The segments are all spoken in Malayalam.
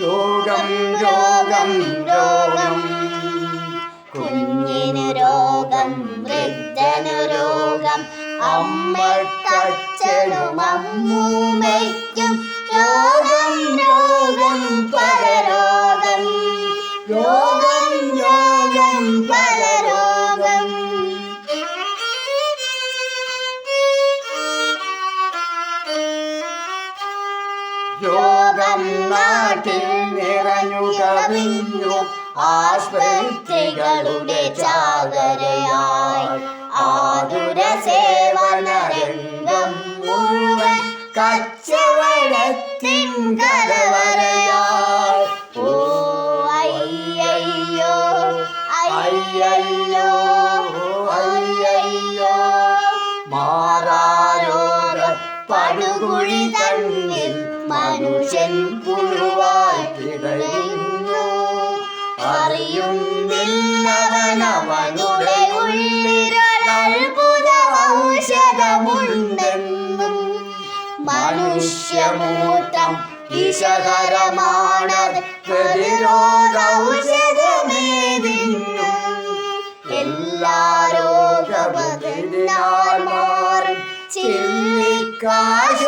രോഗം രോഗം രോഗം. കുഞ്ഞിനു രോഗം വൃദ്ധനു രോഗം. അമ്മക്കച്ഛനും അമ്മൂമ്മയ്ക്കും രോഗം രോഗം പരരോഗം രോഗം. രോഗം പരരോഗം രോഗം നാട്ടിൽ നിറഞ്ഞു കവിഞ്ഞു ആസ്പത്രികളുടെ ചാകരയായി. ആതുര സേവന രംഗം മുഴുവൻ കച്ചവടത്തിൻ കലവരയായി ഓ പടുകുഴി തന്നിൽ മനുഷ്യൻ പുഴുവായി കിടന്നു അറിയുന്നില്ലവനവനുടെ ഉള്ളിലൊരത്ഭുത ഔഷധമുണ്ടെന്നും മനുഷ്യമൂട്ടം വിഷകരമാണത് പ്രതിരോധ ഔഷധമേതിന്നും എല്ലാ രോഗപതിനാൽ മാറും ചില്ലിക്കാശൊരു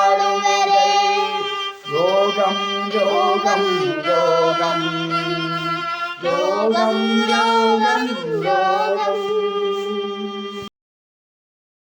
രോഗം രോഗം രോഗം രോഗം രോഗം രോഗം